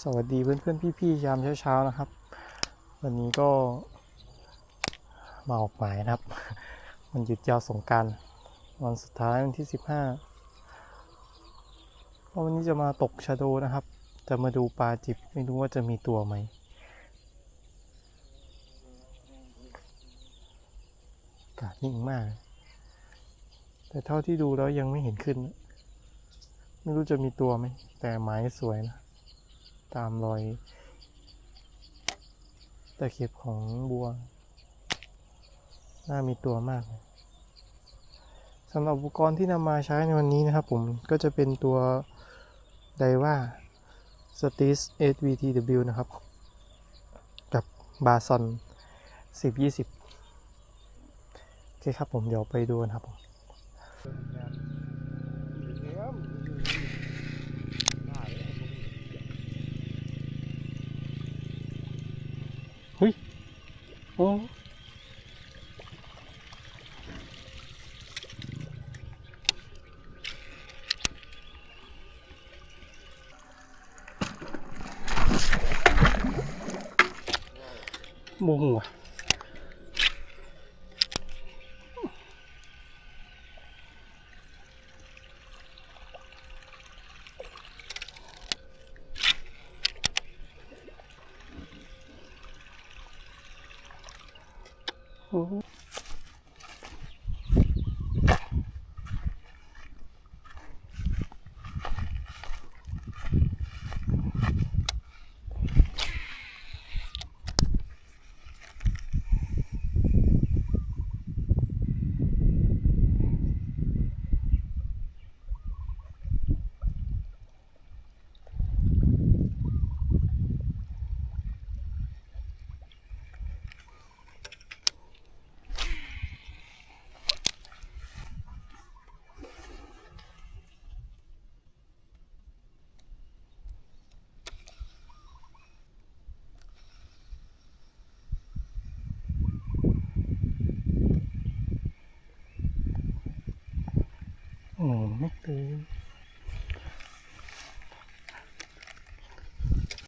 สวัสดีเพื่อนเพื่อนพี่พี่ๆยามเช้าๆนะครับ วันนี้ก็มาออกหมายนะครับ มันหยุดยาวสงการวันสุดท้ายวันที่สิบห้าวันนี้จะมาตกชะโดนะครับ จะมาดูปลาจิบไม่รู้ว่าจะมีตัวไหมอากาศนิ่งมาก แต่เท่าที่ดูแล้วยังไม่เห็นขึ้น ไม่รู้จะมีตัวไหมแต่ไม้สวยนะ ตามรอยตะเข็บของบัว น่ามีตัวมากสำหรับอุปกรณ์ที่นำมาใช้ในวันนี้นะครับผมก็จะเป็นตัวไดว่า s t i s SVTW นะครับ กับบาซอน1020 โอเคครับผมเดี๋ยวไปดูกันครับผมเฮ้ย โอ้โมโห Oh, okay.